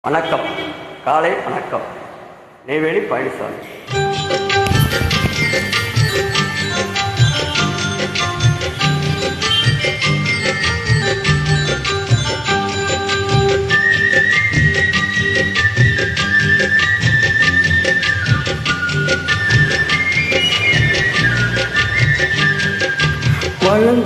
வணக்கம். காலை வணக்கம். நெய்வேலி பழனிசாமி.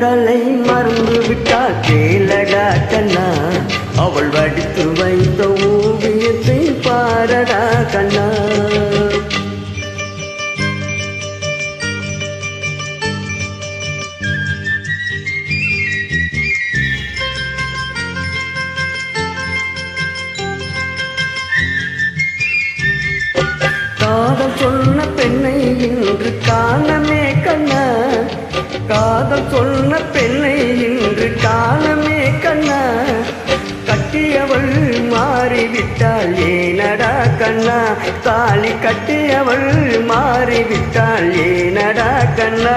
வளர்ந்த மறந்து விட்டால் கேளடா கண்ணா. அவள் வடித்து வைத்த ஓவியத்தை பாரடா கண்ணா. சொன்ன பெண்ணை இன்று காலமே கண்ணா. கட்டியவள் மாறிவிட்டாள் ஏனடா கண்ணா. தாலி கட்டியவள் மாறிவிட்டாள் ஏனடா கண்ணா.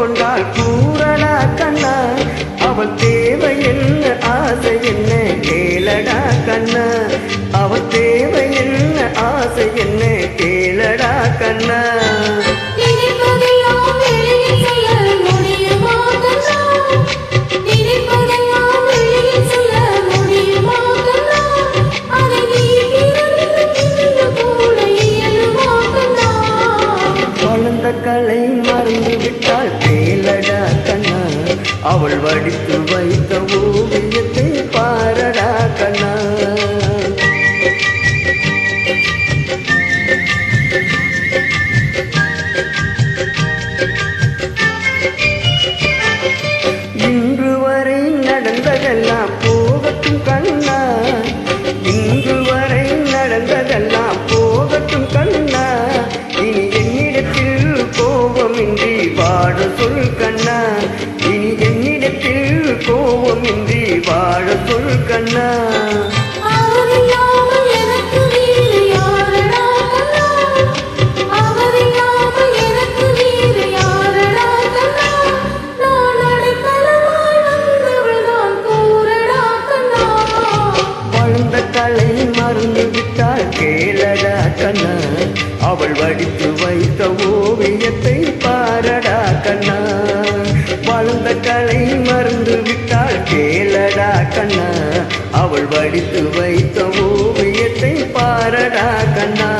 கொண்டால் கூறடா கண்ணா அவள் தேவை என்ன ஆசை என்ன கேளடா கண்ணா அவள் தேவை என்ன ஆசை என்ன கேளடா கண்ணா கலை மறந்து விட்டால் கேளடா கண்ணா. அவள் வடித்து வைத்த ஓவியத்தை கண்ணா. வளர்ந்த கலை மறந்து விட்டால் கேளடா கண்ணா. அவள் வடித்து வைத்த ஓவியத்தை பாரடா கண்ணா. வளர்ந்த கலை மறந்து கண்ணா வடித்து வைத்த ஓவியத்தை பாரடா கண்ணா.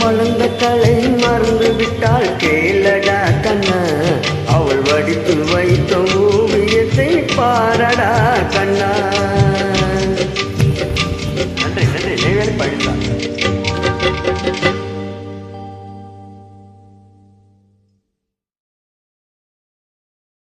வளர்ந்த கலை மறந்து விட்டால் கேள.